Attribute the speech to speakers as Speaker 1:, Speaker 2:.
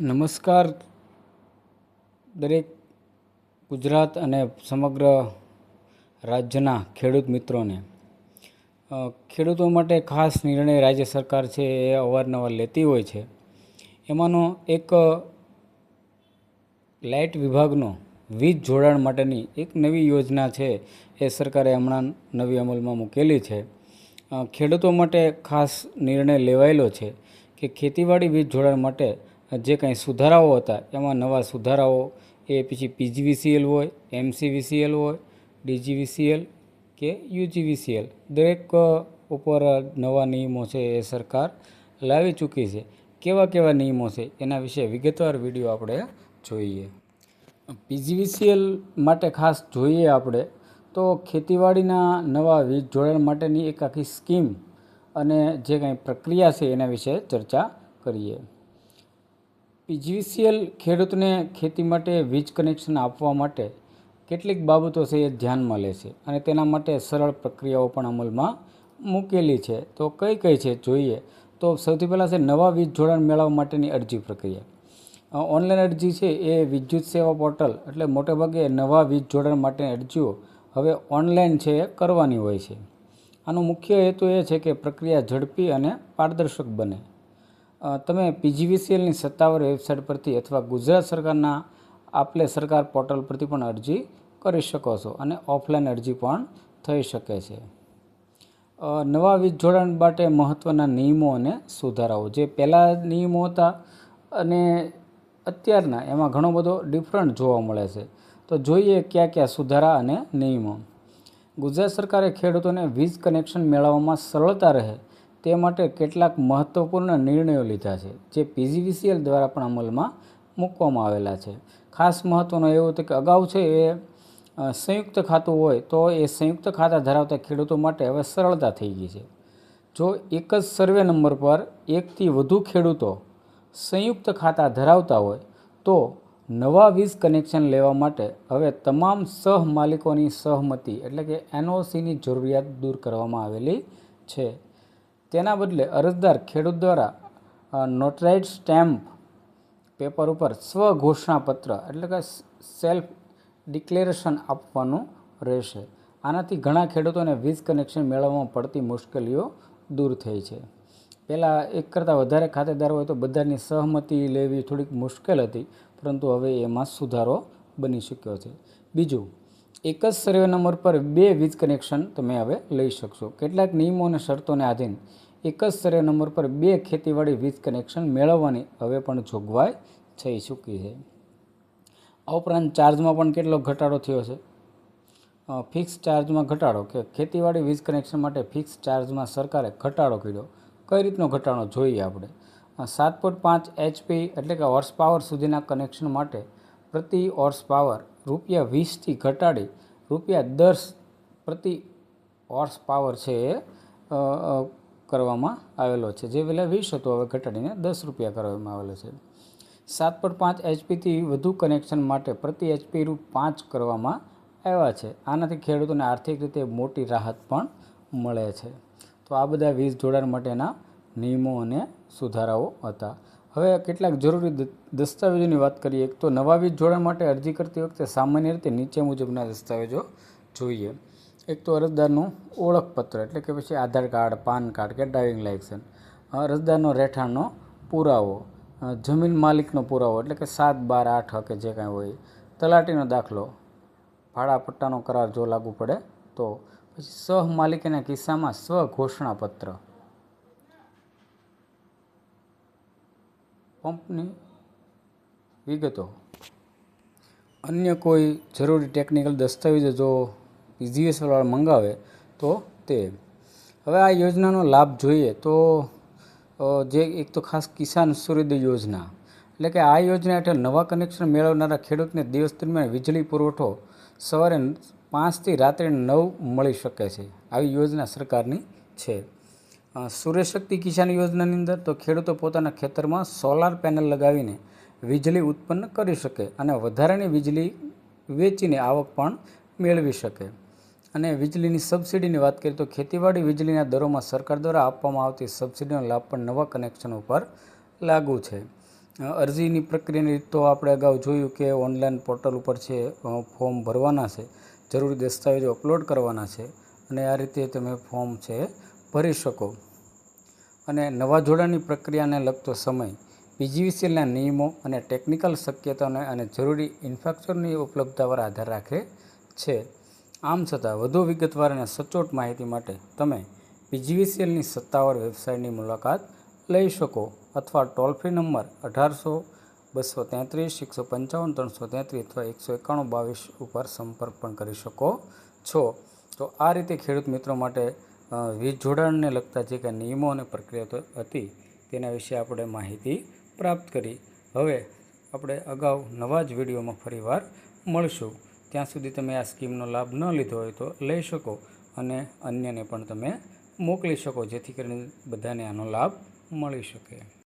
Speaker 1: નમસ્કાર દરેક ગુજરાત અને સમગ્ર રાજ્યના ખેડૂત મિત્રોને. ખેડૂતો માટે ખાસ નિર્ણય રાજ્ય સરકાર છે એ અવારનવાર લેતી હોય છે. એમાંનો એક લાઇટ વિભાગનો વીજ જોડાણ માટેની એક નવી યોજના છે એ સરકારે હમણાં નવી અમલમાં મૂકેલી છે. ખેડૂતો માટે ખાસ નિર્ણય લેવાયેલો છે કે ખેતીવાડી વીજ જોડાણ માટે જે કાંઈ સુધારાઓ હતા, એમાં નવા સુધારાઓ, એ પછી પીજીવીસીએલ હોય, એમસીવીસીએલ હોય, ડીજીવીસીએલ કે યુજીવીસીએલ, દરેક ઉપર નવા નિયમો છે એ સરકાર લાવી ચૂકી છે. કેવા કેવા નિયમો છે એના વિશે વિગતવાર વીડિયો આપણે જોઈએ. પીજીવીસીએલ માટે ખાસ જોઈએ આપણે, તો ખેતીવાડીના નવા વીજ જોડાણ માટેની એક આખી સ્કીમ અને જે કાંઈ પ્રક્રિયા છે એના વિશે ચર્ચા કરીએ. પીજીવીસીએલ ખેડૂતને ખેતી માટે વીજ કનેક્શન આપવા માટે કેટલીક બાબતો છે એ ધ્યાનમાં લે છે અને તેના માટે સરળ પ્રક્રિયાઓ પણ અમલમાં મૂકેલી છે. તો કઈ કઈ છે જોઈએ? તો સૌથી પહેલાં છે નવા વીજ જોડાણ મેળવવા માટેની અરજી પ્રક્રિયા. ઓનલાઈન અરજી છે એ વિદ્યુત સેવા પોર્ટલ એટલે મોટેભાગે નવા વીજ જોડાણ માટેની અરજીઓ હવે ઓનલાઈન છે એ કરવાની હોય છે. આનો મુખ્ય હેતુ એ છે કે પ્રક્રિયા ઝડપી અને પારદર્શક બને. તમે પીજીવીસીએલની સત્તાવાર વેબસાઇટ પરથી અથવા ગુજરાત સરકારના આપલે સરકાર પોર્ટલ પરથી પણ અરજી કરી શકો છો અને ઓફલાઈન અરજી પણ થઈ શકે છે. નવા વીજ જોડાણ માટે મહત્ત્વના નિયમો અને સુધારાઓ. જે પહેલાં નિયમો હતા અને અત્યારના એમાં ઘણો બધો ડિફરન્ટ જોવા મળે છે. તો જોઈએ કયા કયા સુધારા અને નિયમો. ગુજરાત સરકારે ખેડૂતોને વીજ કનેક્શન મેળવવામાં સરળતા રહે તે માટે કેટલાક મહત્ત્વપૂર્ણ નિર્ણયો લીધા છે, જે પીજીવીસીએલ દ્વારા પણ અમલમાં મૂકવામાં આવેલા છે. ખાસ મહત્ત્વનો એવું હતું કે અગાઉ છે એ સંયુક્ત ખાતું હોય તો એ સંયુક્ત ખાતા ધરાવતા ખેડૂતો માટે હવે સરળતા થઈ ગઈ છે. જો એક જ સર્વે નંબર પર એકથી વધુ ખેડૂતો સંયુક્ત ખાતા ધરાવતા હોય તો નવા વીજ કનેક્શન લેવા માટે હવે તમામ સહ માલિકોની સહમતી એટલે કે એનઓસીની જરૂરિયાત દૂર કરવામાં આવેલી છે. તેના બદલે અરજદાર ખેડૂત દ્વારા નોટરાઇડ સ્ટેમ્પ પેપર ઉપર સ્વઘોષણાપત્ર એટલે કે સેલ્ફ ડિક્લેરેશન આપવાનું રહેશે. આનાથી ઘણા ખેડૂતોને વીજ કનેક્શન મેળવવામાં પડતી મુશ્કેલીઓ દૂર થઈ છે. પહેલાં એક કરતાં વધારે ખાતેદાર હોય તો બધાની સહમતિ લેવી થોડીક મુશ્કેલ હતી, પરંતુ હવે એમાં સુધારો બની શક્યો છે. બીજું એક જ સર્વે નંબર પર બે વીજ કનેક્શન તમે હવે લઈ શકશો. કેટલાક નિયમો અને શરતોને આધીન એક જ સર્વે નંબર પર બે ખેતીવાડી વીજ કનેક્શન મેળવવાની હવે પણ જોગવાઈ થઈ ચૂકી છે. આ ઉપરાંત ચાર્જમાં પણ કેટલો ઘટાડો થયો છે? ફિક્સ ચાર્જમાં ઘટાડો કે ખેતીવાડી વીજ કનેક્શન માટે ફિક્સ ચાર્જમાં સરકારે ઘટાડો કર્યો? કઈ રીતનો ઘટાડો જોઈએ આપણે? સાત પોઈન્ટ પાંચ એચપી એટલે કે હોર્સ પાવર સુધીના કનેક્શન માટે પ્રતિ ઓર્સ પાવર રૂપિયા વીસથી ઘટાડી રૂપિયા દસ પ્રતિ ઓર્સ પાવર છે એ કરવામાં આવેલો છે. જે પહેલાં વીસ હતો, હવે ઘટાડીને દસ રૂપિયા કરવામાં આવેલો છે. સાત પોઈન્ટ પાંચ એચપીથી વધુ કનેક્શન માટે પ્રતિ એચપી રૂ પાંચ કરવામાં આવ્યા છે. આનાથી ખેડૂતોને આર્થિક રીતે મોટી રાહત પણ મળે છે. તો આ બધા વીજ જોડાણ માટેના નિયમો અને સુધારાઓ હતા. હવે કેટલાક જરૂરી દસ્તાવેજોની વાત કરીએ તો નવા વીજ જોડાણ માટે અરજી કરતી વખતે સામાન્ય રીતે નીચે મુજબના દસ્તાવેજો જોઈએ. એક તો અરજદારનું ઓળખપત્ર, એટલે કે પછી આધાર કાર્ડ, પાન કાર્ડ કે ડ્રાઇવિંગ લાઇસન્સ. અરજદારનો રહેઠાણનો પુરાવો જમીન માલિકનો પુરાવો, એટલે કે સાત બાર આઠ કે જે કાંઈ હોય, તલાટીનો દાખલો, ભાડા પટ્ટાનો કરાર જો લાગુ પડે તો. પછી સહ માલિકીના કિસ્સામાં સ્વઘોષણાપત્ર પંપની વિગતો. અન્ય કોઈ જરૂરી ટેકનિકલ દસ્તાવેજો જો પીજીએસવાળા મંગાવે તો તે. હવે આ યોજનાનો લાભ જોઈએ તો જે એક તો ખાસ કિસાન સૂર્યોદય યોજના. એટલે કે આ યોજના હેઠળ નવા કનેક્શન મેળવનારા ખેડૂતને દિવસ દરમિયાન વીજળી પુરવઠો સવારે પાંચથી રાત્રે નવ મળી શકે છે. આવી યોજના સરકારની છે. સૂર્યશક્તિ કિસાન યોજનાની અંદર તો ખેડૂતો પોતાના ખેતરમાં સોલાર પેનલ લગાવીને વીજળી ઉત્પન્ન કરી શકે અને વધારાની વીજળી વેચીને આવક પણ મેળવી શકે. અને વીજળીની સબસિડીની વાત કરીએ તો ખેતીવાડી વીજળીના દરોમાં સરકાર દ્વારા આપવામાં આવતી સબસિડીનો લાભ પણ નવા કનેક્શન ઉપર લાગુ છે. અરજીની પ્રક્રિયાની રીત તો આપણે અગાઉ જોયું કે ઓનલાઈન પોર્ટલ ઉપર છે ફોર્મ ભરવાના છે, જરૂરી દસ્તાવેજો અપલોડ કરવાના છે અને આ રીતે તમે ફોર્મ છે, ભરી શકો. અને નવા જોડાણની પ્રક્રિયાને લગતો સમય, પીજીવીસીએલના નિયમો અને ટેકનિકલ શક્યતાઓને અને જરૂરી ઇન્ફ્રાસ્ટ્રક્ચરની ઉપલબ્ધતા પર આધાર રાખે છે. આમ છતાં, વધુ વિગતવાર અને સચોટ માહિતી માટે તમે પીજીવીસીએલની સત્તાવાર વેબસાઇટની મુલાકાત લઈ શકો અથવા ટોલ ફ્રી નંબર અઢારસો બસો તેત્રીસ, એકસો પંચાવન, ત્રણસો તેત્રીસ અથવા એકસો એકાણું બાવીસ ઉપર સંપર્ક પણ કરી શકો છો. તો આ રીતે ખેડૂત મિત્રો માટે વીજ જોડાણને લગતા જે કાંઈ નિયમો અને પ્રક્રિયા હતી, તેના વિશે આપણે માહિતી પ્રાપ્ત કરી. હવે આપણે અગાઉ નવા જ વિડીયોમાં ફરીવાર મળશું. ત્યાં સુધી તમે આ સ્કીમનો લાભ ન લીધો હોય તો લઈ શકો અને અન્યને પણ તમે મોકલી શકો, જેથી કરીને બધાને આનો લાભ મળી શકે.